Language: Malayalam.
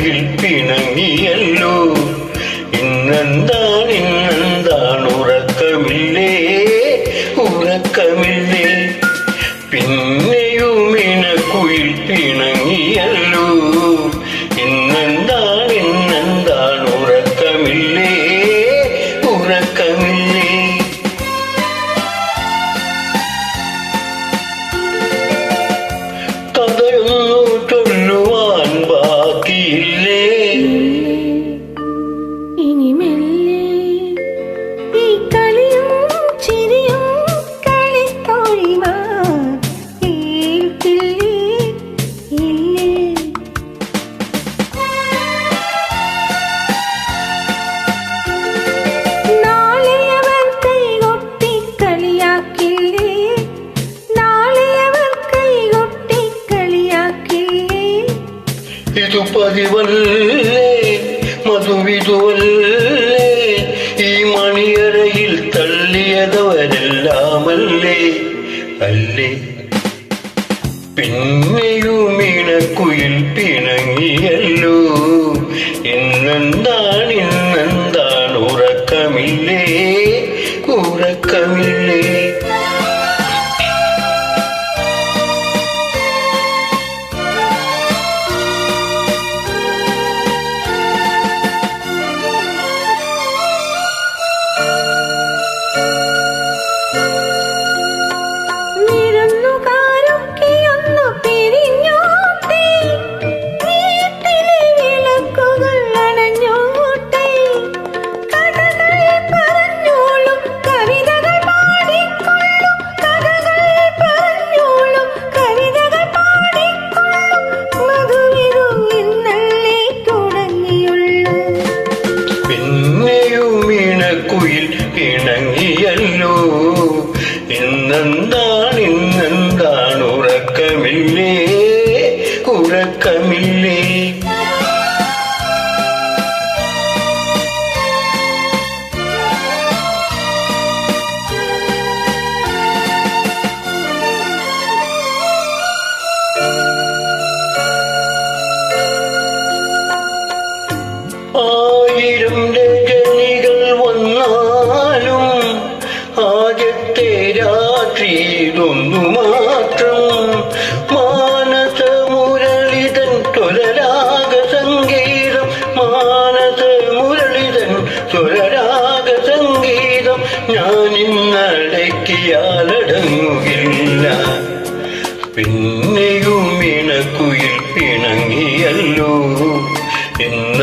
കുയിൽ പിണങ്ങിയല്ലോ. ഇന്നെന്താണ് ഇന്നെന്താണ് ഉറക്കമില്ലേ? ഉറക്കമില്ലേ? കളിയാക്കില്ലേ? നാളെയവൾ കൈകൊട്ടി കളിയാക്കില്ലേ? ഇതു പതിവല്ലേ മധുവിതുവല്ലേ ഈ മണിയറയിൽ തള്ളിയതവരെല്ലാമല്ലേ? അല്ലേ? പിന്നെയും ഇണക്കുയിൽ പിണങ്ങിയല്ലോ. ഇന്നെന്താണ് ഇന്നെന്താണ് ഉറക്കമില്ലേ? ഉറക്കമില്ല. കിണങ്ങിയല്ലോ എന്നെന്താ പിണക്കിയാലടങ്ങുകില്ല പിന്നെയും ഇണക്കുയിൽ പിണങ്ങിയല്ലോ. എന്ന